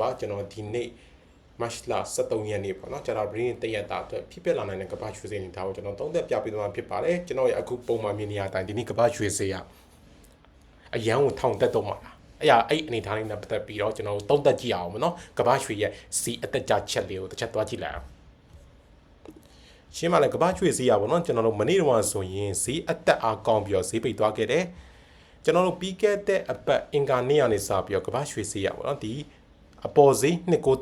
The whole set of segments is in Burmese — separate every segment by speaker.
Speaker 1: ပါကျွန်တော်ဒီနေ့ match လ23ရက်နေ့ပေါ့နော်ကျွန်တော် brain တရက်တာအတွက်ဖြစ်ပျက်လာနိုင်တဲ့ကမ္ဘာရွှေစင်းနေတာကိုကျွန်တော်သုံးသက်ပြပေးသွားမှာဖြစ်ပါတယ်ကျွန်တော်ရဲ့အခုပုံမှန်မြင်နေရတဲ့အတိုင်းဒီနေ့ကမ္ဘာရွှေစင်းကအရန်ကိုထောင်တက်တော့မှာလားအဲ့ရအဲ့အနေထားလေးနဲ့ပတ်သက်ပြီးတော့ကျွန်တော်တို့သုံးသက်ကြည့်အောင်မနော်ကမ္ဘာရွှေရဲ့စီအသက်ကြချက်လေးကိုတစ်ချက်သွားကြည့်လိုက်အောင်ရှင်းမလဲကမ္ဘာရွှေစည်းရပါတော့ကျွန်တော်တို့မနေ့တုန်းကဆိုရင်ဈေးအသက်အားကောင်းပြီးတော့ဈေးပိတ်သွားခဲ့တယ်ကျွန်တော်တို့ပြီးခဲ့တဲ့အပတ်အင်္ဂါနေ့ကနေစပြီးတော့ကမ္ဘာရွှေစည်းရပါတော့ဒီ အပေါ်ဈေး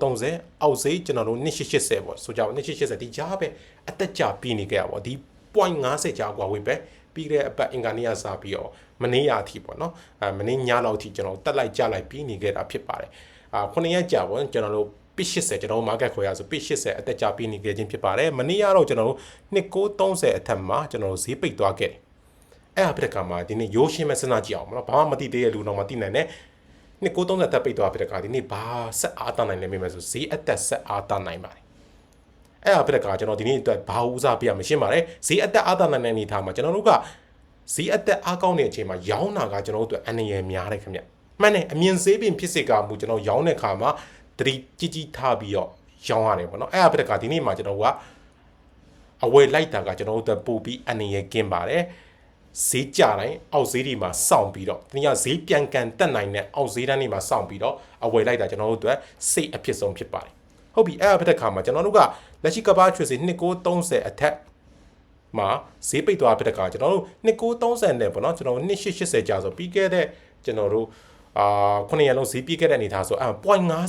Speaker 1: 2930အောက်ဈေးကျွန်တော်တို့2880ပေါ့ဆိုကြပါ2880ဒီကြားပဲအသက်ကြပြီးနေကြရပါဒီ point 50ကြားกว่าဝေးပဲပြီးခဲ့တဲ့အပတ်အင်္ဂါနေ့ကစပြီးတော့မနေ့ရာအထိပေါ့နော်အဲမနေ့ညလောက်အထိကျွန်တော်တက်လိုက်ကြလိုက်ပြီးနေခဲ့တာဖြစ်ပါတယ်အာခုနှစ်ရက်ကြာပေါ့ကျွန်တော်တို့ pitch 80ကျွန်တော်တို့ market ခေါ်ရဆို pitch 80အသက်ကြပြီးနေခဲ့ခြင်းဖြစ်ပါတယ်မနေ့ကတော့ကျွန်တော်တို့2930အထက်မှာကျွန်တော်တို့ဈေးပိတ်သွားခဲ့တယ်အဲ့အဖြစ်ကမှာဒီနေ့ရိုးရှင်းမဲ့စဉ်းစားကြည့်အောင်မနော်ဘာမှမသိသေးတဲ့လူတော့မသိနိုင်နဲ့ နှစ်930တက်ပိတ်သွားဖြစ်တဲ့ကဒီနေ့ဘာဆက်အားတနိုင်လဲမိမယ်ဆိုဈေးအသက်ဆက်အားတနိုင်ပါတယ်အဲ့အဖြစ်ကကျွန်တော်ဒီနေ့အတွက်ဘာဦးစားပေးရမရှင်းပါတယ်ဈေးအသက်အားတနိုင်တဲ့အနေထားမှာကျွန်တော်တို့ကဈေးအသက်အားကောင်းတဲ့အချိန်မှာရောင်းတာကကျွန်တော်တို့အတွက်အနေရများတယ်ခင်ဗျမှန်တယ်အမြင်ဈေးပင်ဖြစ်စေကမူကျွန်တော်ရောင်းတဲ့ခါမှာတတိကြီးကြီးထားပြီးတော့ရောင်းရတယ်ပေါ့နော်အဲ့အဖြစ်ကဒီနေ့မှာကျွန်တော်ကအဝယ်လိုက်တာကကျွန်တော်တို့အတွက်ပို့ပြီးအနေရကင်းပါတယ် ဈေးကြတိုင်းအောက်ဈေးတွေမှာစောင့်ပြီးတော့တနည်းဈေးပြန်ကန်တက်နိုင်တဲ့အောက်ဈေးတန်းတွေမှာစောင့်ပြီးတော့အဝယ်လိုက်တာကျွန်တော်တို့အတွက်စိတ်အဖြစ်ဆုံးဖြစ်ပါတယ်ဟုတ်ပြီအဲ့အဖြစ်ခါမှာကျွန်တော်တို့ကလက်ရှိကဘာချွေစီ2930အထက်မှာဈေးပိတ်သွားဖြစ်တဲ့ခါကျွန်တော်တို့2930နဲ့ပေါ့နော်ကျွန်တော်တို့2880ကြာဆိုပြီးခဲ့တဲ့ကျွန်တော်တို့အာခုနှစ်ရက်လုံးဈေးပြည့်ခဲ့တဲ့အနေထားဆိုအဲ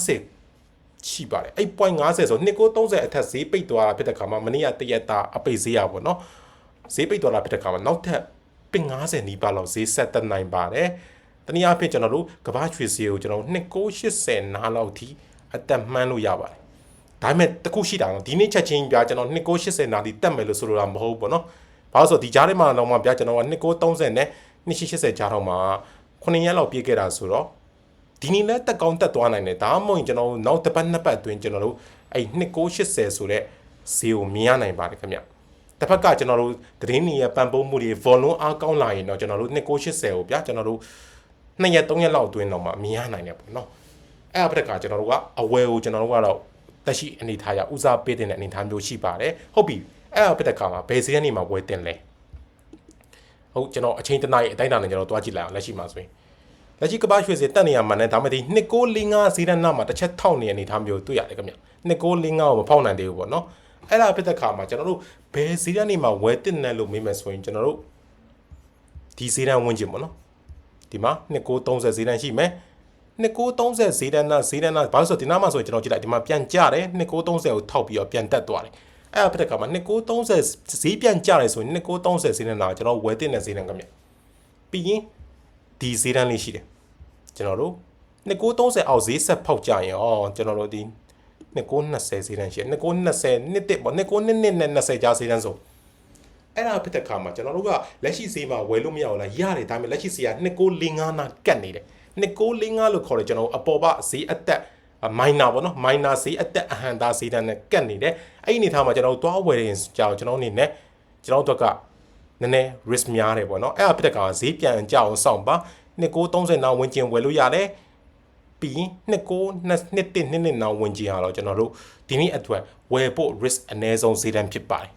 Speaker 1: 0.50ရှိပါတယ်အဲ့0.50ဆို2930အထက်ဈေးပိတ်သွားတာဖြစ်တဲ့ခါမှာမနေ့ကတရက်တာအပိတ်ဈေးရပါတော့ဈေးပိတ်သွားတာဖြစ်တဲ့ခါမှာနောက်ထပ် ပင်90နီးပါးလောက်ဈေးဆက်တက်နိုင်ပါတယ်။တနည်းအားဖြင့်ကျွန်တော်တို့ကဘာရွှေဈေးကိုကျွန်တော်2980နားလောက်ထိအသက်မှန်းလို့ရပါတယ်။ဒါပေမဲ့တခုရှိတာတော့ဒီနေ့ချက်ချင်းပြကျွန်တော်2980နားထိတက်မယ်လို့ဆိုလိုတာမဟုတ်ဘူးပေါ့နော်။ဘာလို့ဆိုဒီကြားထဲမှာတော့မှပြကျွန်တော်က2930နဲ့2980ကြားတော့မှ9ရက်လောက်ပြည့်ခဲ့တာဆိုတော့ဒီနေ့လည်းတက်ကောင်းတက်သွားနိုင်တယ်ဒါမှမဟုတ်ကျွန်တော်နောက်တစ်ပတ်နှစ်ပတ်အတွင်းကျွန်တော်တို့အဲ့2980ဆိုတဲ့ဈေးကိုမြင်ရနိုင်ပါတယ်ခင်ဗျ။ တစ်ဖက်ကကျွန်တော်တို့သတင်းတွေရဲ့ပံ့ပိုးမှုတွေ volume အားကောင်းလာရင်တော့ကျွန်တော်တို့2980ကိုဗျာကျွန်တော်တို့2ရက်3ရက်လောက်အတွင်းတော့မှမြင်ရနိုင်တယ်ပေါ့နော်အဲ့အဖက်ကကျွန်တော်တို့ကအဝယ်ကိုကျွန်တော်တို့ကတော့တက်ရှိအနေထားရဦးစားပေးတဲ့အနေထားမျိုးရှိပါတယ်ဟုတ်ပြီအဲ့အဖက်ကမှာဘယ်ဈေးကနေမှဝယ်တင်လဲဟုတ်ကျွန်တော်အချိန်တနားရီအတိုင်းတာနဲ့ကျွန်တော်တွားကြည့်လိုက်အောင်လက်ရှိမှာဆိုရင်လက်ရှိကဘာရွှေစတက်နေရမှာနဲ့ဒါမှမဟုတ်2945ဈေးတန်းနာမှာတစ်ချက်ထောက်နေအနေထားမျိုးတွေ့ရတယ်ခင်ဗျ2945ကိုမဖောက်နိုင်သေးဘူးပေါ့နော် အဲ့ဒါဖြစ်တဲ့ခါမှာကျွန်တော်တို့ဘယ်ဈေးတန်းနေမှာဝယ်တင်တယ်လို့မေးမယ်ဆိုရင်ကျွန်တော်တို့ဒီဈေးတန်းဝင်ကျင်ပေါ့နော်ဒီမှာ2930ဈေးတန်းရှိမယ်2930ဈေးတန်းနာဈေးတန်းနာဘာလို့ဆိုဒီနားမှာဆိုရင်ကျွန်တော်ကြည့်လိုက်ဒီမှာပြန်ကြတယ်2930ကိုထောက်ပြီးတော့ပြန်တက်သွားတယ်အဲ့ဒါဖြစ်တဲ့ခါမှာ2930ဈေးပြန်ကြတယ်ဆိုရင်2930ဈေးတန်းနာကျွန်တော်ဝယ်တင်တဲ့ဈေးတန်းကမြပြီးရင်ဒီဈေးတန်းလေးရှိတယ်ကျွန်တော်တို့2930အောက်ဈေးဆက်ဖောက်ကြရင်ဩကျွန်တော်တို့ဒီ 2920ဈေးတန်းရှိတယ်2920နှစ်တစ်ပေါ့29နှစ်နဲ့20ကြားဈေးတန်းဆိုအဲ့ဒါဖြစ်တဲ့ခါမှာကျွန်တော်တို့ကလက်ရှိဈေးမှာဝယ်လို့မရဘူးလားရတယ်ဒါပေမဲ့လက်ရှိဈေးက2945နာကတ်နေတယ်2945လို့ခေါ်တယ်ကျွန်တော်အပေါ်ပဈေးအသက်မိုင်နာပေါ့နော် မိုင်နာဈေးအသက်အဟန်တာဈေးတန်းနဲ့ကတ်နေတယ်အဲ့ဒီအနေထားမှာကျွန်တော်တို့သွားဝယ်ရင်ကြောင်ကျွန်တော်အနေနဲ့ကျွန်တော်တို့ကနည်းနည်း risk များတယ်ပေါ့နော်အဲ့အဖြစ်တဲ့ခါဈေးပြန်ကြအောင်စောင့်ပါ2930နောက်ဝင်ကျင်ဝယ်လို့ရတယ် ပြီးနှစ်ကိုနှစ်နှစ်တစ်နှစ်နှစ်နောက်ဝင်ကြည့်ရတော့ကျွန်တော်တို့ဒီနေ့အတွက်ဝယ်ဖို့ risk အနည်းဆုံးဈေးတန်းဖြစ်ပါတယ်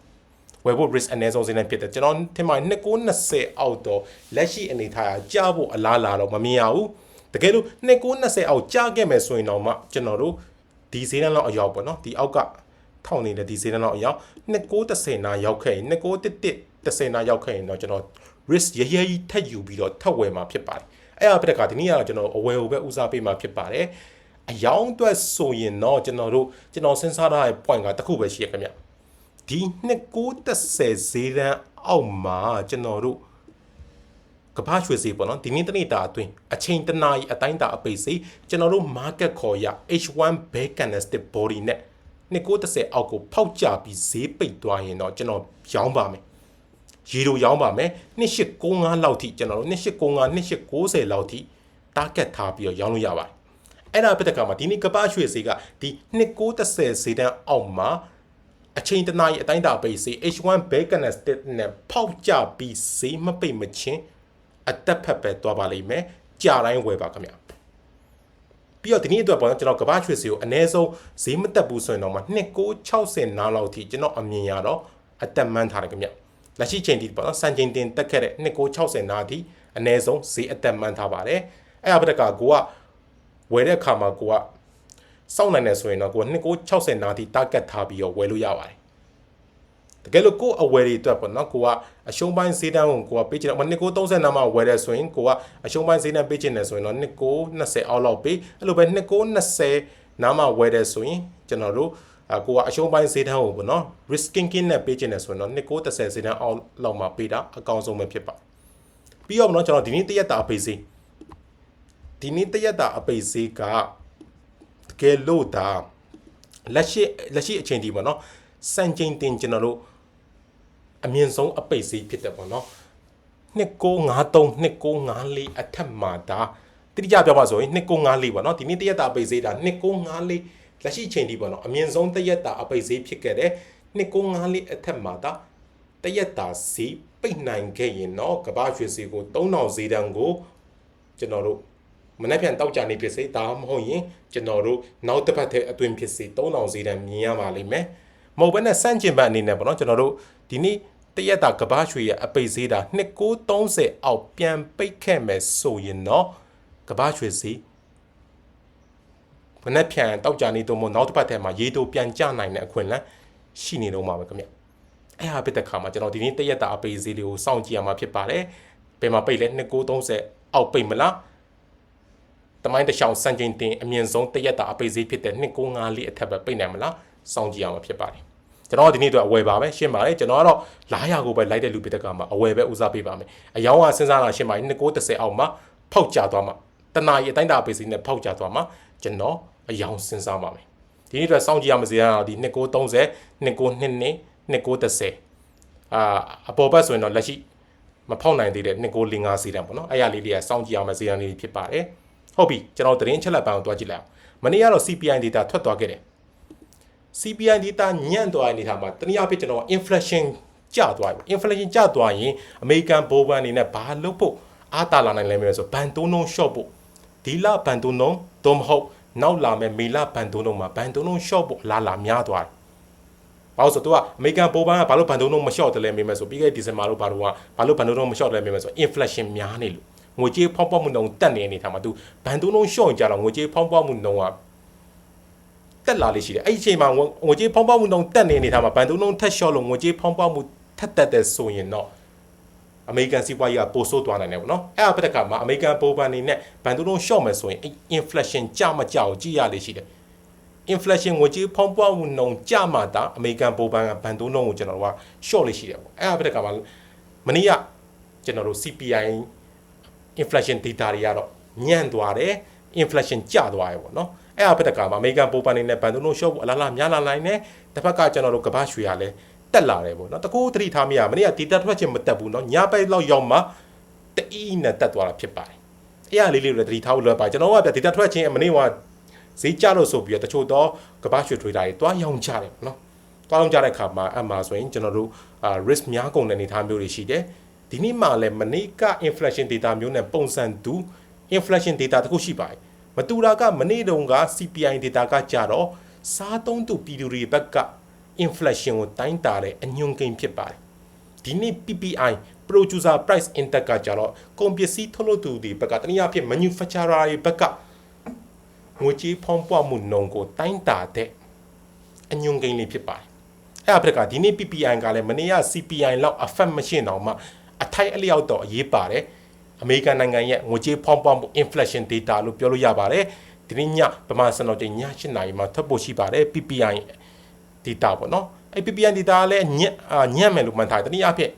Speaker 1: ဝယ်ဖို့ risk အနည်းဆုံးဈေးတန်းဖြစ်တယ်ကျွန်တော်ထင်ပါတယ်နှစ်ကို20အောက်တော့လက်ရှိအနေထားကကြားဖို့အလားလာတော့မမြင်ရဘူးတကယ်လို့နှစ်ကို20အောက်ကြားခဲ့မယ်ဆိုရင်တော့မှကျွန်တော်တို့ဒီဈေးတန်းလောက်အရောက်ပေါ့နော်ဒီအောက်ကထောက်နေတဲ့ဒီဈေးတန်းလောက်အရောက်နှစ်ကို30နာရောက်ခဲ့ရင်နှစ်ကိုတစ်တစ်30နာရောက်ခဲ့ရင်တော့ကျွန်တော် risk ရရကြီးထက်ယူပြီးတော့ထပ်ဝယ်မှာဖြစ်ပါတယ် အဲ့အဖြစ်ကဒီနေ့ကတော့ကျွန်တော်အဝယ်ကိုပဲဦးစားပေးမှာဖြစ်ပါတယ်အယောင်အတွက်ဆိုရင်တော့ကျွန်တော်တို့ကျွန်တော်စဉ်းစားထားတဲ့ point ကတစ်ခုပဲရှိရခင်ဗျဒီ2930ဈေးတန်းအောက်မှာကျွန်တော်တို့ကဘာရွှေစီပေါ့နော်ဒီနေ့တနေ့တာအတွင်းအချိန်တနာရီအတိုင်းတာအပိတ်စီကျွန်တော်တို့ market ခေါ်ရ H1 bear candlestick body နဲ့2930အောက်ကိုဖောက်ကြပြီးဈေးပိတ်သွားရင်တော့ကျွန်တော်ရောင်းပါမယ် ရေလိုရောင်းပါမယ်2895လောက်ထိကျွန်တော်တို့2895 2890လောက်ထိ target ထားပြီးတော့ရောင်းလို့ရပါတယ်အဲ့ဒါပြတဲ့ကမှာဒီနေ့ကပရွှေဈေးကဒီ2930ဈေးတန်းအောက်မှာအချိန်တနာရီအတိုင်းတာပိတ်ဈေး H1 Baconess နဲ့ဖောက်ကြပြီးဈေးမပိတ်မချင်းအတက်ဖက်ပဲသွားပါလိမ့်မယ်ကြာတိုင်းဝယ်ပါခင်ဗျပြီးတော့ဒီနေ့အတွက်ပေါ့နော်ကျွန်တော်ကဘာရွှေစီကိုအနည်းဆုံးဈေးမတက်ဘူးဆိုရင်တော့မှ2960နားလောက်ထိကျွန်တော်အမြင်ရတော့အသက်မှန်းထားတယ်ခင်ဗျ လက်ရှိချိန်ထိပေါ့နော်စံချိန်တင်တက်ခဲ့တဲ့2960နားထိအနည်းဆုံးဈေးအသက်မှန်းထားပါတယ်အဲ့အပတကကိုကဝယ်တဲ့အခါမှာကိုကစောင့်နိုင်တယ်ဆိုရင်တော့ကိုက2960နားထိ target ထားပြီးတော့ဝယ်လို့ရပါတယ်တကယ်လို့ကိုအဝယ်တွေအတွက်ပေါ့နော်ကိုကအရှုံးပိုင်းဈေးတန်းကိုကိုကပေးချင်တော့နှစ်ကို30နားမှဝယ်တယ်ဆိုရင်ကိုကအရှုံးပိုင်းဈေးတန်းပေးချင်တယ်ဆိုရင်တော့နှစ်ကို20အောက်လောက်ပေးအဲ့လိုပဲနှစ်ကို20နားမှဝယ်တယ်ဆိုရင်ကျွန်တော်တို့ အကိုကအရှုံးပိုင်းဈေးတန်းကိုပေါ့နော် risking kin နဲ့ပေးချင်တယ်ဆိုရင်တော့နှစ်ကို30ဈေးတန်းအောက်လောက်မှပေးတာအကောင်းဆုံးပဲဖြစ်ပါပြီးတော့ပေါ့နော်ကျွန်တော်ဒီနေ့တရက်တာအပိတ်ဈေးဒီနေ့တရက်တာအပိတ်ဈေးကတကယ်လို့ဒါလက်ရှိလက်ရှိအချိန်ဒီပေါ့နော်စံချိန်တင်ကျွန်တော်တို့အမြင့်ဆုံးအပိတ်ဈေးဖြစ်တယ်ပေါ့နော်2953 2954အထက်မှာဒါတိကျပြောပါဆိုရင်2954ပေါ့နော်ဒီနေ့တရက်တာအပိတ်ဈေးဒါ2954 လက်ရှိချိန်ဒီပေါ့နော်အမြင့်ဆုံးတရက်တာအပိတ်ဈေးဖြစ်ခဲ့တဲ့2954အထက်မှာဒါတရက်တာဈေးပိတ်နိုင်ခဲ့ရင်တော့ကမ္ဘာရွှေဈေးကို3000ဈေးတန်းကိုကျွန်တော်တို့မနေ့ပြန်တောက်ကြနေဖြစ်စေဒါမှမဟုတ်ရင်ကျွန်တော်တို့နောက်တစ်ပတ်ထဲအတွင်းဖြစ်စေ3000ဈေးတန်းမြင်ရပါလိမ့်မယ်မဟုတ်ဘဲနဲ့စန့်ကျင်ဘက်အနေနဲ့ပေါ့နော်ကျွန်တော်တို့ဒီနေ့တရက်တာကဘာရွှေရဲ့အပိတ်ဈေးတာ2930အောက်ပြန်ပိတ်ခဲ့မယ်ဆိုရင်တော့ကဘာရွှေဈေး ဘယ်နဲ့ပြန်တောက်ကြနေတော့မနောက်တစ်ပတ်ထဲမှာရေတိုပြန်ကျနိုင်တဲ့အခွင့်အလမ်းရှိနေတော့မှာပဲခင်ဗျအဲ့ဟာပြတဲ့ခါမှာကျွန်တော်ဒီနေ့တရက်တာအပိတ်ဈေးလေးကိုစောင့်ကြည့်ရမှာဖြစ်ပါတယ်ဘယ်မှာပိတ်လဲ2930အောက်ပိတ်မလားတမိုင်းတချောင်းစံချိန်တင်အမြင့်ဆုံးတရက်တာအပိတ်ဈေးဖြစ်တဲ့2954အထက်ပဲပိတ်နိုင်မလားစောင့်ကြည့်ရမှာဖြစ်ပါတယ်ကျွန်တော်ဒီနေ့တော့အဝယ်ပါပဲရှင်းပါတယ်ကျွန်တော်ကတော့လာရကိုပဲလိုက်တဲ့လူပိတကမှာအဝယ်ပဲဦးစားပေးပါမယ်အယောင်းကစဉ်းစားတာရှင်းပါတယ်2930အောက်မှာဖောက်ကြသွားမှာတနာရီအတိုင်းတာအပိတ်ဈေးနဲ့ဖောက်ကြသွားမှာ ကျွန်တော်အယောင်းစဉ်းစားပါမယ်ဒီနေ့တော့စောင့်ကြည့်ရမစရာတော့ဒီ2930 2922 2930အာအပေါ်ဘက်ဆိုရင်တော့လက်ရှိမဖောက်နိုင်သေးတဲ့2945စီတန်ပေါ့နော်အဲ့ရလေးလေးကစောင့်ကြည့်အောင်မစီရန်လေးဖြစ်ပါတယ်ဟုတ်ပြီကျွန်တော်သတင်းချက်လက်ပံကိုတွားကြည့်လိုက်အောင်မနေ့ကတော့ CPI data ထွက်သွားခဲ့တယ် CPI data ညံ့သွားတဲ့အနေထားမှာတနည်းအားဖြင့်ကျွန်တော် inflation ကျသွားပြီ inflation ကျသွားရင်အမေရိကန်ဘိုးဘန်အနေနဲ့ဘာလုပ်ဖို့အားတာလာနိုင်လဲမလဲဆိုဘန်တုံးလုံး short ဖို့ ဒီလဘန်တုံးလုံးသို့မဟုတ်နောက်လာမဲ့မေလဘန်တုံးလုံးမှာဘန်တုံးလုံး short ဖို့လာလာများသွားတယ်ဘာလို့ဆိုတော့အမေရိကန်ဘိုးဘန်ကဘာလို့ဘန်တုံးလုံးမ short တယ်လဲမေးမယ်ဆိုပြီးခဲ့ဒီဇင်ဘာလို့ဘာလို့ကဘာလို့ဘန်တုံးလုံးမ short တယ်လဲမေးမယ်ဆို inflation များနေလို့ငွေကြေးဖောင်းပွားမှုနှုန်းတက်နေနေထားမှာ तू ဘန်တုံးလုံး short ကြတော့ငွေကြေးဖောင်းပွားမှုနှုန်းကတက်လာလေးရှိတယ်အဲ့ဒီအချိန်မှာငွေကြေးဖောင်းပွားမှုနှုန်းတက်နေနေထားမှာဘန်တုံးလုံးထက် short လို့ငွေကြေးဖောင်းပွားမှုထက်တက်တဲ့ဆိုရင်တော့ အမေရိကန်စီးပွားရေးကပိုဆိုးသွားနိုင်တယ်ပေါ့နော်အဲ့အပတက်ကမှာအမေရိကန်ပိုဘန်နေနဲ့ဘန်တုံးလုံး short မယ်ဆိုရင် inflation ကြမကြကိုကြည့်ရလေးရှိတယ် inflation ငွေကြေးဖောင်းပွားမှုနှုန်းကြမှတာအမေရိကန်ပိုဘန်ကဘန်တုံးလုံးကိုကျွန်တော်တို့က short လေးရှိတယ်ပေါ့အဲ့အပတက်ကမှာမနေ့ကကျွန်တော်တို့ CPI inflation data တွေကတော့ညံ့သွားတယ် inflation ကျသွားတယ်ပေါ့နော်အဲ့အဖက်ကမှာအမေရိကန်ပိုပန်နေနဲ့ဘန်တုံးလုံး short ဖို့အလားလားများလာနိုင်တယ်တစ်ဖက်ကကျွန်တော်တို့ကမ္ဘာရွှေရလဲ တက်လာတယ်ပေါ့နော်တကူသတိထားမိရမနေ့က data ထွက်ခြင်းမတက်ဘူးနော်ညပိုက်လောက်ရောက်မှတအီးနဲ့တက်သွားတာဖြစ်ပါတယ်အဲ့အလေးလေးတွေသတိထားဖို့လိုပါကျွန်တော်ကပြ data ထွက်ခြင်းမနေ့ကဈေးကျလို့ဆိုပြီးတော့တချို့တော့ကမ္ဘာရွှေ trader တွေတွားရောင်းကြတယ်ပေါ့နော်တွားရောင်းကြတဲ့အခါမှာအမှဆိုရင်ကျွန်တော်တို့ risk များကုန်တဲ့အနေအထားမျိုးတွေရှိတယ်ဒီနေ့မှလည်းမနေ့က inflation data မျိုးနဲ့ပုံစံတူ inflation data တခုရှိပါတယ်မတူတာကမနေ့တုန်းက CPI data ကကြတော့စားသုံးသူပြည်သူတွေဘက်က inflation ကိုတိုင်းတာတဲ့အညွန်ကိန်းဖြစ်ပါတယ်ဒီနေ့ PPI producer price index ကကြတော့ကုန်ပစ္စည်းထုတ်လုပ်သူတွေဘက်ကတနည်းအားဖြင့် manufacturer တွေဘက်ကငွေကြေးဖောင်းပွားမှုနှုန်းကိုတိုင်းတာတဲ့အညွန်ကိန်းလေးဖြစ်ပါတယ်အဲ့အဖက်ကဒီနေ့ PPI ကလည်းမနေ့က CPI လောက် affect မရှိတော့မှအထိုက်အလျောက်တော့အရေးပါတယ်အမေရိကန်နိုင်ငံရဲ့ငွေကြေးဖောင်းပွားမှု inflation data လို့ပြောလို့ရပါတယ်ဒီနေ့ညပမာစံတော်ချိန်ည8နာရီမှာထွက်ဖို့ရှိပါတယ် PPI data ပေါ့နော်အဲ့ PPI data လည်းညက်ညက်မယ်လို့မှန်းထားတယ်တနည်းအားဖြင့်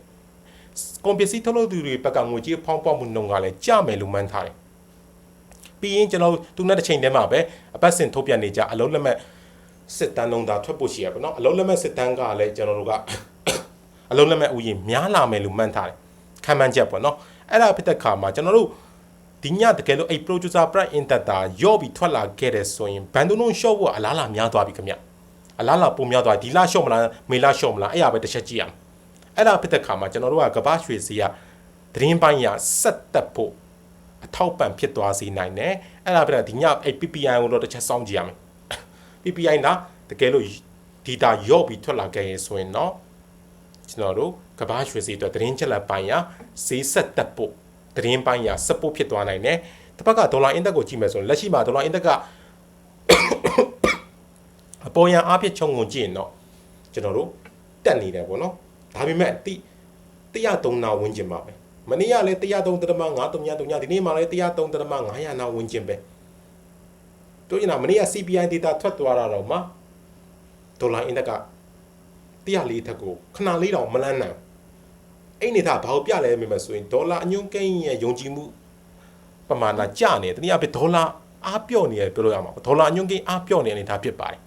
Speaker 1: ကွန်ပစ္စည်းထုတ်လုပ်သူတွေဘက်ကငွေကြေးဖောင်းပွားမှုနှုန်းကလည်းကျမယ်လို့မှန်းထားတယ်ပြီးရင်ကျွန်တော်သူနဲ့တစ်ချိန်တည်းမှာပဲအပတ်စဉ်ထုတ်ပြန်နေကြအလုံးလက်မဲ့စစ်တမ်းလုံးသာထွက်ဖို့ရှိရပါတော့အလုံးလက်မဲ့စစ်တမ်းကလည်းကျွန်တော်တို့ကအလုံးလက်မဲ့ဥယျာဉ်များလာမယ်လို့မှန်းထားတယ်ခံမှန်းချက်ပေါ့နော်အဲ့ဒါဖြစ်တဲ့ခါမှာကျွန်တော်တို့ဒီညတကယ်လို့အဲ့ producer price index တာရော့ပြီးထွက်လာခဲ့တဲ့ဆိုရင်ဘန်ဒုံလုံး short ဖို့အလားလာများသွားပြီခင်ဗျ အလားလာပုံများသွားဒီလ short မလားမေလ short မလားအဲ့ရပဲတစ်ချက်ကြည့်ရအောင်အဲ့ဒါဖြစ်တဲ့ခါမှာကျွန်တော်တို့ကကဘာရွှေစီကသတင်းပိုင်းရဆက်တက်ဖို့အထောက်ပံ့ဖြစ်သွားစေနိုင်တယ်အဲ့ဒါပြတဲ့ဒီညအဲ့ PPI ကိုတော့တစ်ချက်စောင့်ကြည့်ရမယ် PPI နာတကယ်လို့ data ရော့ပြီးထွက်လာခဲ့ရင်ဆိုရင်တော့ကျွန်တော်တို့ကဘာရွှေစီအတွက်သတင်းချက်လက်ပိုင်းရဈေးဆက်တက်ဖို့သတင်းပိုင်းရစပို့ဖြစ်သွားနိုင်တယ်တစ်ဖက်ကဒေါ်လာအင်တက်ကိုကြည့်မယ်ဆိုရင်လက်ရှိမှာဒေါ်လာအင်တက်က အပေါ်ရန်အားဖြင့်ခြုံငုံကြည့်ရင်တော့ကျွန်တော်တို့တက်နေတယ်ပေါ့နော်ဒါပေမဲ့တိ103နာဝန်းကျင်ပါပဲမနေ့ကလည်း103.533ဒီနေ့မှလည်း103.500နာဝန်းကျင်ပဲတို့ရင်မနေ့က CPI data ထွက်သွားတာတော့မှဒေါ်လာအင်တက်က104ထက်ကိုခဏလေးတောင်မလန်းနိုင်အဲ့နေတာဘာလို့ပြလဲမြင်မယ်ဆိုရင်ဒေါ်လာအညွှန်းကိန်းရဲ့ယုံကြည်မှုပမာဏကျနေတယ်တနည်းအားဖြင့်ဒေါ်လာအားပြော့နေတယ်ပြောလို့ရမှာဒေါ်လာအညွှန်းကိန်းအားပြော့နေနေတာဖြစ်ပါတယ်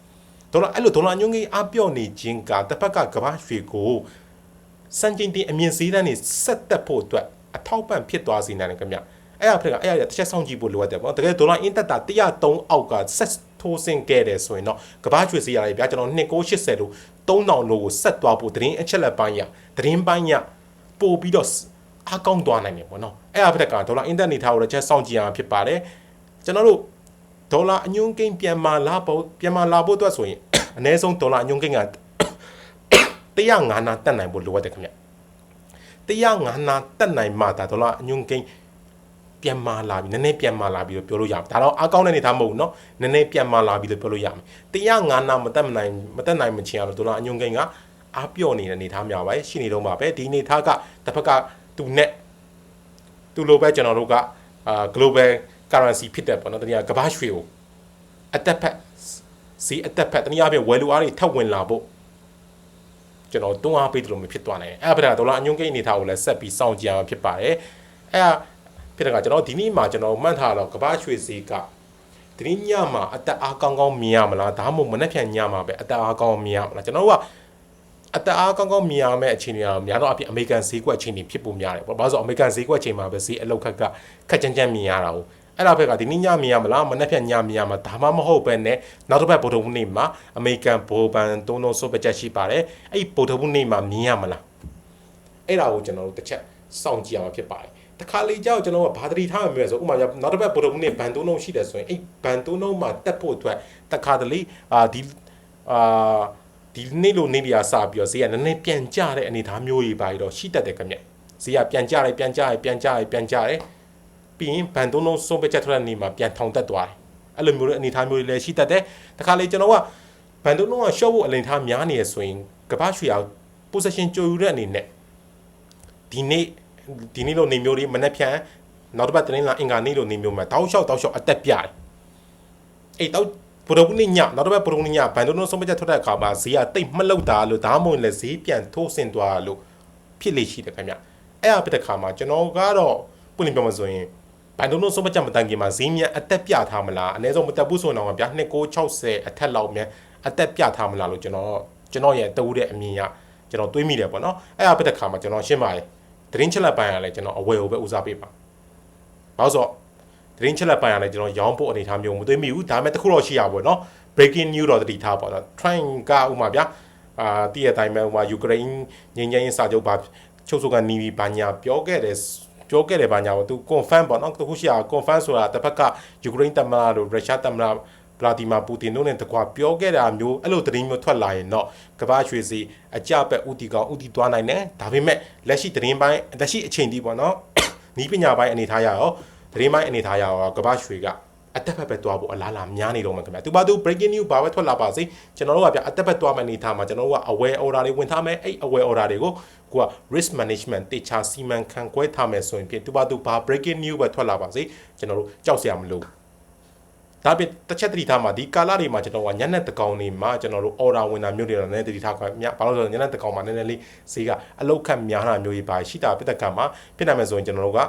Speaker 1: ဒေါ်လာအဲ့လိုဒေါ်လာညွှန်းကိန်းအပြော့နေခြင်းကတစ်ဖက်ကကမ္ဘာရွှေကိုစံချိန်တင်အမြင့်စည်းတန်းနေဆက်တက်ဖို့အတွက်အထောက်ပံ့ဖြစ်သွားစေနိုင်တယ်ခင်ဗျအဲ့အဖက်ကအဲ့ရတစ်ချက်စောင့်ကြည့်ဖို့လိုအပ်တယ်ပေါ့တကယ်ဒေါ်လာအင်တက်တာ103အောက်ကဆက်ထိုးဆင်းခဲ့တယ်ဆိုရင်တော့ကမ္ဘာရွှေစည်းရတယ်ဗျာကျွန်တော်2980လို့3000လို့ကိုဆက်သွားဖို့သတင်းအချက်လက်ပိုင်းရသတင်းပိုင်းရပို့ပြီးတော့အားကောင်းသွားနိုင်တယ်ပေါ့နော်အဲ့အဖက်ကဒေါ်လာအင်တက်နေထားကိုတစ်ချက်စောင့်ကြည့်ရမှာဖြစ်ပါတယ်ကျွန်တော်တို့ ဒေါ်လာအညွှန်းကိန်းပြန်မာလာဖို့ပြန်မာလာဖို့အတွက်ဆိုရင်အနည်းဆုံးဒေါ်လာအညွှန်းကိန်းက105နာတက်နိုင်ဖို့လိုအပ်တယ်ခင်ဗျ105နာတက်နိုင်မှဒါဒေါ်လာအညွှန်းကိန်းပြန်မာလာပြီနည်းနည်းပြန်မာလာပြီလို့ပြောလို့ရမယ်ဒါတော့အကောင့်နဲ့နေသားမဟုတ်ဘူးเนาะနည်းနည်းပြန်မာလာပြီလို့ပြောလို့ရမယ်105နာမတက်မနိုင်မတက်နိုင်မချင်းအောင်ဒေါ်လာအညွှန်းကိန်းကအားပြော့နေတဲ့အနေထားများပါပဲရှိနေတော့မှာပဲဒီအနေထားကတစ်ဖက်ကသူနဲ့သူလိုပဲကျွန်တော်တို့ကအာ global currency ဖြစ်တဲ့ပေါ့နော်တနည်းကကမ္ဘာရွှေကိုအတက်ဖက်စီအတက်ဖက်တနည်းအားဖြင့်ဝယ်လူအားတွေထပ်ဝင်လာဖို့ကျွန်တော်တွန်းအားပေးတယ်လို့မဖြစ်သွားနိုင်ဘူးအဲ့ဒါဒေါ်လာအညွှန်းကိန်းအနေထားကိုလည်းဆက်ပြီးစောင့်ကြည့်ရမှာဖြစ်ပါတယ်အဲ့ဒါဖြစ်တဲ့ကကျွန်တော်ဒီနေ့မှာကျွန်တော်မှတ်ထားတော့ကမ္ဘာရွှေဈေးကဒီနေ့ညမှာအတက်အားကောင်းကောင်းမြင်ရမလားဒါမှမဟုတ်မနေ့ဖြန်ညမှာပဲအတက်အားကောင်းမြင်ရမလားကျွန်တော်တို့ကအတအားကောင်းကောင်းမြင်ရမယ့်အခြေအနေကတော့များတော့အပြင်အမေရိကန်ဈေးကွက်အခြေအနေဖြစ်ပုံများတယ်ပေါ့။ဘာလို့ဆိုအမေရိကန်ဈေးကွက်ချိန်မှာပဲဈေးအလောက်ခက်ကခက်ကြမ်းကြမ်းမြင်ရတာဟုတ် အဲ့ဒါဘက်ကဒီနေ့ညမြင်ရမလားမနေ့ဖြန်ညမြင်ရမှာဒါမှမဟုတ်ပဲနဲ့နောက်တစ်ပတ်ဗုဒ္ဓဘုနေ့မှာအမေရိကန်ဘိုဘန်သုံးလုံးစုပ်ပချက်ရှိပါတယ်အဲ့ဗုဒ္ဓဘုနေ့မှာမြင်ရမလားအဲ့ဒါကိုကျွန်တော်တို့တစ်ချက်စောင့်ကြည့်ရမှာဖြစ်ပါတယ်တခါလေကြောက်ကျွန်တော်ကဘာတတိထားမှမပြောဆိုဥမာနောက်တစ်ပတ်ဗုဒ္ဓဘုနေ့ဘန်သုံးလုံးရှိတယ်ဆိုရင်အဲ့ဘန်သုံးလုံးမှာတက်ဖို့အတွက်တခါတလေအာဒီအာဒီနေ့လိုနေ့ပြာစပြီးတော့ဈေးကနည်းနည်းပြန်ကျတဲ့အနေအထားမျိုးကြီးပါပြီးတော့ရှိတတ်တယ်ခင်ဗျဈေးကပြန်ကျတယ်ပြန်ကျတယ်ပြန်ကျတယ်ပြန်ကျတယ် ပြီးရင်ဘန်တုံးလုံးစုံပချက်ထွက်တဲ့နေမှာပြန်ထောင်တက်သွားတယ်အဲ့လိုမျိုးတဲ့အနေအထားမျိုးတွေလည်းရှိတတ်တယ်တခါလေကျွန်တော်ကဘန်တုံးလုံးကရှော့ဖို့အလိန်ထားများနေရဆိုရင်ကပ္ပရွှေအောင် position ကြိုယူတဲ့အနေနဲ့ဒီနေ့ဒီနေ့လိုနေမျိုးတွေမနှက်ဖြန်နောက်တစ်ပတ်တင်းလာအင်္ဂါနေ့လိုနေမျိုးမှာတောက်လျှောက်တောက်လျှောက်အသက်ပြတယ်အဲ့တောက်ပရိုဂနိညနောက်တစ်ပတ်ပရိုဂနိညဘန်ဒိုနိုဆုံးဖြတ်ထွက်တဲ့အခါမှာဈေးကတိတ်မလောက်တာလို့ဒါမှမဟုတ်လည်းဈေးပြန်ထိုးဆင်သွားလို့ဖြစ်လေရှိတယ်ခင်ဗျအဲ့အဖြစ်တဲ့ခါမှာကျွန်တော်ကတော့ပွင့်လင်းပြောမှဆိုရင် ဘန်ဒုံတို့ဆုံးမကြမတန်ခင်မှာဈေးမြန်အသက်ပြထားမလားအနည်းဆုံးမတက်ဘူးဆိုရင်တော့ဗျာ2960အထက်လောက်မြန်အသက်ပြထားမလားလို့ကျွန်တော်ကျွန်တော်ရဲ့တူတဲ့အမြင်ကကျွန်တော်တွေးမိတယ်ပေါ့နော်အဲ့ဒါပဲတစ်ခါမှာကျွန်တော်ရှင်းပါတယ်သတင်းချက်လက်ပိုင်းကလည်းကျွန်တော်အဝယ်ကိုပဲဦးစားပေးပါဘာလို့ဆိုသတင်းချက်လက်ပိုင်းကလည်းကျွန်တော်ရောင်းဖို့အနေထားမျိုးမတွေးမိဘူးဒါပေမဲ့တခုတော့ရှိရပါပေါ့နော် breaking news တော့တတိထားပေါ့နော် train ကဥမာဗျာအာတည့်ရတိုင်းပဲဥမာ Ukraine ငြိမ်းချမ်းရေးစာချုပ်ပါချုပ်ဆိုကနီးပြီးဘာညာပြောခဲ့တယ် ပြောခဲ့တယ်ဘာညာပေါ့သူ confirm ပေါ့နော်တခုရှိရ confirm ဆိုတာတစ်ဖက်ကယူကရိန်းသမ္မတတို့ရုရှားသမ္မတဗလာဒီမာပူတင်တို့နဲ့တကွာပြောခဲ့တာမျိုးအဲ့လိုသတင်းမျိုးထွက်လာရင်တော့ကမ္ဘာရွှေစီအကြပက်ဥတီကောင်ဥတီသွားနိုင်တယ်ဒါပေမဲ့လက်ရှိသတင်းပိုင်းလက်ရှိအချိန်ဒီပေါ့နော်နီးပညာပိုင်းအနေထားရရောသတင်းပိုင်းအနေထားရရောကမ္ဘာရွှေက အတက်ဖက်ပဲတွားဖို့အလားလာများနေတော့မှာခင်ဗျာသူပါသူ breaking news ဘာပဲထွက်လာပါစေကျွန်တော်တို့ကဗျအတက်ဖက်တွားမယ့်အနေထားမှာကျွန်တော်တို့က aware order တွေဝင်ထားမယ်အဲ့ aware order တွေကိုကိုက risk management တေချာစီမံခန့်ခွဲထားမယ်ဆိုရင်ဖြင့်သူပါသူဘာ breaking news ပဲထွက်လာပါစေကျွန်တော်တို့ကြောက်စရာမလိုဒါပြင်တစ်ချက်တတိထားမှာဒီကာလတွေမှာကျွန်တော်ကညနေတကောင်တွေမှာကျွန်တော်တို့ order ဝင်တာမျိုးတွေတော့နည်းတတိထားကမြဘာလို့ဆိုတော့ညနေတကောင်မှာနည်းနည်းလေးဈေးကအလောက်ခတ်များတာမျိုးကြီးပါရှိတာပြတဲ့ကံမှာဖြစ်နိုင်မယ်ဆိုရင်ကျွန်တော်တို့က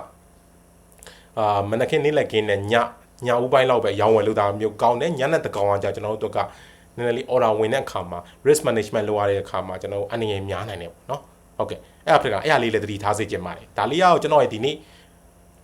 Speaker 1: အာမနက်ခင်းနေ့လက်ခင်းနဲ့ည ညဦးပိုင်းလောက်ပဲရောင်းဝယ်လို့တာမျိုးကောင်းတယ်ညနေတကောင်ကကြာကျွန်တော်တို့ကနည်းနည်းလေး order ဝင်တဲ့အခါမှာ risk management လုပ်ရတဲ့အခါမှာကျွန်တော်အနေငယ်များနိုင်တယ်ပေါ့နော်ဟုတ်ကဲ့အဲ့အဖက်ကအဲ့အလေးလည်းသတိထားစေချင်ပါတယ်ဒါလေးကတော့ကျွန်တော်ရဲ့ဒီနေ့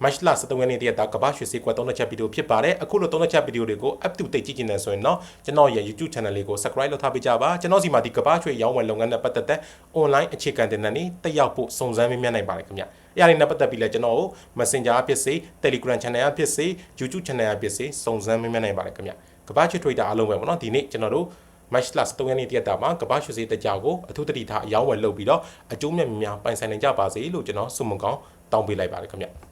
Speaker 1: မတ်လ23ရက်နေ့တရက်တာကမ္ဘာရွှေစည်းကွက်သုံးချက်ဗီဒီယိုဖြစ်ပါတယ်အခုလိုသုံးချက်ဗီဒီယိုတွေကို up to date ကြည့်ချင်တယ်ဆိုရင်တော့ကျွန်တော်ရဲ့ YouTube channel လေးကို subscribe လုပ်ထားပေးကြပါကျွန်တော်စီမှာဒီကမ္ဘာရွှေရောင်းဝယ်လုပ်ငန်းနဲ့ပတ်သက်တဲ့ online အခြေခံတင်နန်းတွေတက်ရောက်ဖို့စုံစမ်းမေးမြန်းနိုင်ပါတယ်ခင်ဗျ။အဲ့ဒါတွေနဲ့ပတ်သက်ပြီးလဲကျွန်တော်ကို Messenger အဖြစ်စေ Telegram channel အဖြစ်စေ YouTube channel အဖြစ်စေစုံစမ်းမေးမြန်းနိုင်ပါတယ်ခင်ဗျ။ကမ္ဘာရွှေ trader အားလုံးပဲပေါ့နော်ဒီနေ့ကျွန်တော်တို့ match plus 3ရက်နေ့တရက်တာမှာကမ္ဘာရွှေစည်းတကြောကိုအထူးတတိထားအယောင်းဝယ်လုပ်ပြီးတော့အကျိုးမြတ်များများပိုင်ဆိုင်နိုင်ကြပါစေလို့ကျွန်တော်ဆုမွန်ကောင်းတောင်းပေးလိုက်ပါတယ်ခင်ဗျ။